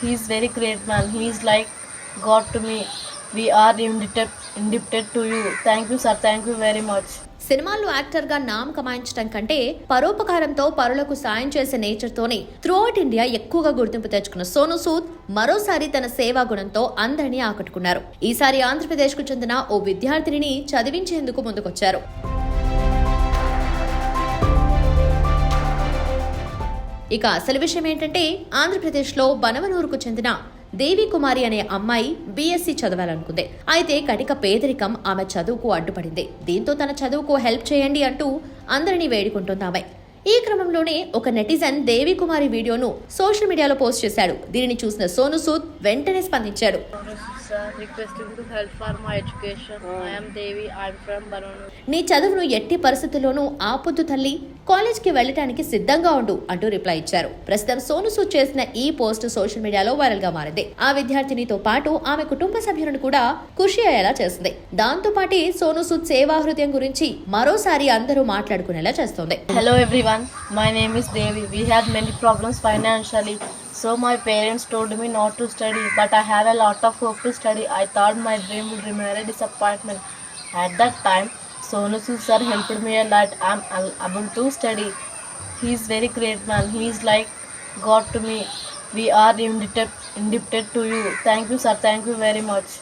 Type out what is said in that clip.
He's very great man. He's like god to me We are indebted, indebted to you thank you sir. Thank you very much సినిమాల్లో యాక్టర్గా నామ్ కమాయించడం కంటే పరోపకారంతో పరులకు సాయం చేసే నేచర్తోనే throughout India ఎక్కువగా గుర్తింపు తెచ్చుకున్న సోను సూద్ మరోసారి తన సేవా గుణంతో అందరినీ ఆకట్టుకున్నారు. ఈసారి ఆంధ్రప్రదేశ్కు చెందిన ఓ విద్యార్థినిని చదివించేందుకు ముందుకొచ్చారు. ఇక అసలు విషయం ఏంటంటే ఆంధ్రప్రదేశ్లో బనవనూరుకు చెందిన దేవి కుమారి అనే అమ్మాయి బీఎస్సీ చదవాలనుకుంది. అయితే కటిక పేదరికం ఆమె చదువుకు అడ్డుపడింది. దీంతో తన చదువుకు హెల్ప్ చేయండి అంటూ అందరినీ వేడుకుంటుంది ఆమె ఈ క్రమంలోనే ఒక నెటిజన్ దేవి కుమారి వీడియోను సోషల్ మీడియాలో పోస్ట్ చేశాడు. దీనిని చూసిన సోను సూద్ వెంటనే స్పందించాడు. Sir, requesting to help for my education. I am Devi. I am from Banonu. నీ చదువును ఎట్టి పరిస్థితుల్లోనూ ఆపొద్దు తల్లి కాలేజ్కి వెళ్ళటానికి సిద్ధంగా ఉండు అంటూ రిప్లై ఇచ్చారు ప్రస్తుతం సోను సూద్ చేసిన ఈ పోస్ట్ సోషల్ మీడియాలో వైరల్గా మారింది ఆ విద్యార్థినితో పాటు ఆమె కుటుంబ సభ్యులను కూడా ఖుషి అయ్యేలా చేస్తుంది దాంతో పాటే సోను సూద్ సేవా హృదయం గురించి మరోసారి అందరూ మాట్లాడుకునేలా చేస్తోంది Hello everyone. My name is Devi. We had many problems financially. So my parents told me not to study, but I have a lot of hope to study. I thought my dream would remain a disappointment. At that time, Sonu sir helped me a lot. I'm able to study. He's very great man. He's like God to me. We are indebted, indebted to you. Thank you, sir. Thank you very much.